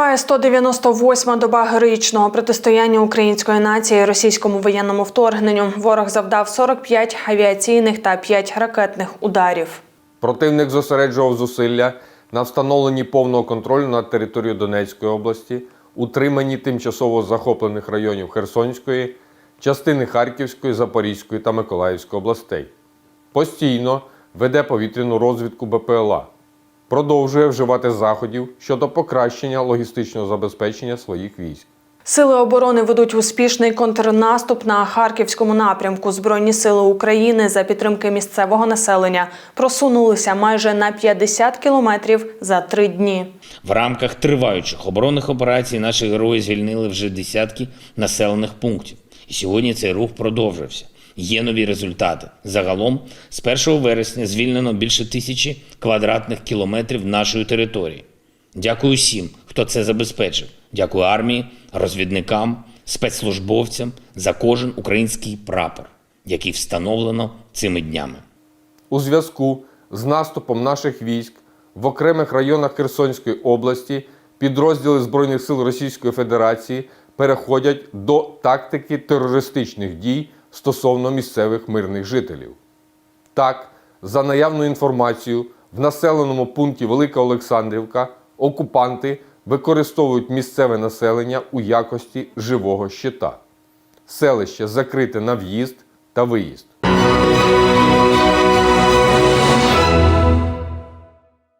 Триває 198-ма доба героїчного протистояння української нації російському воєнному вторгненню. Ворог завдав 45 авіаційних та 5 ракетних ударів. Противник зосереджував зусилля на встановленні повного контролю над територією Донецької області, утриманні тимчасово захоплених районів Херсонської, частини Харківської, Запорізької та Миколаївської областей. Постійно веде повітряну розвідку БПЛА. Продовжує вживати заходів щодо покращення логістичного забезпечення своїх військ. Сили оборони ведуть успішний контрнаступ на харківському напрямку. Збройні сили України за підтримки місцевого населення просунулися майже на 50 кілометрів за три дні. В рамках триваючих оборонних операцій наші герої звільнили вже десятки населених пунктів. І сьогодні цей рух продовжився. Є нові результати. Загалом з 1 вересня звільнено більше тисячі квадратних кілометрів нашої території. Дякую всім, хто це забезпечив. Дякую армії, розвідникам, спецслужбовцям за кожен український прапор, який встановлено цими днями. У зв'язку з наступом наших військ в окремих районах Херсонської області підрозділи Збройних сил Російської Федерації переходять до тактики терористичних дій стосовно місцевих мирних жителів. Так, за наявною інформацією, в населеному пункті Велика Олександрівка окупанти використовують місцеве населення у якості живого щита. Селище закрите на в'їзд та виїзд.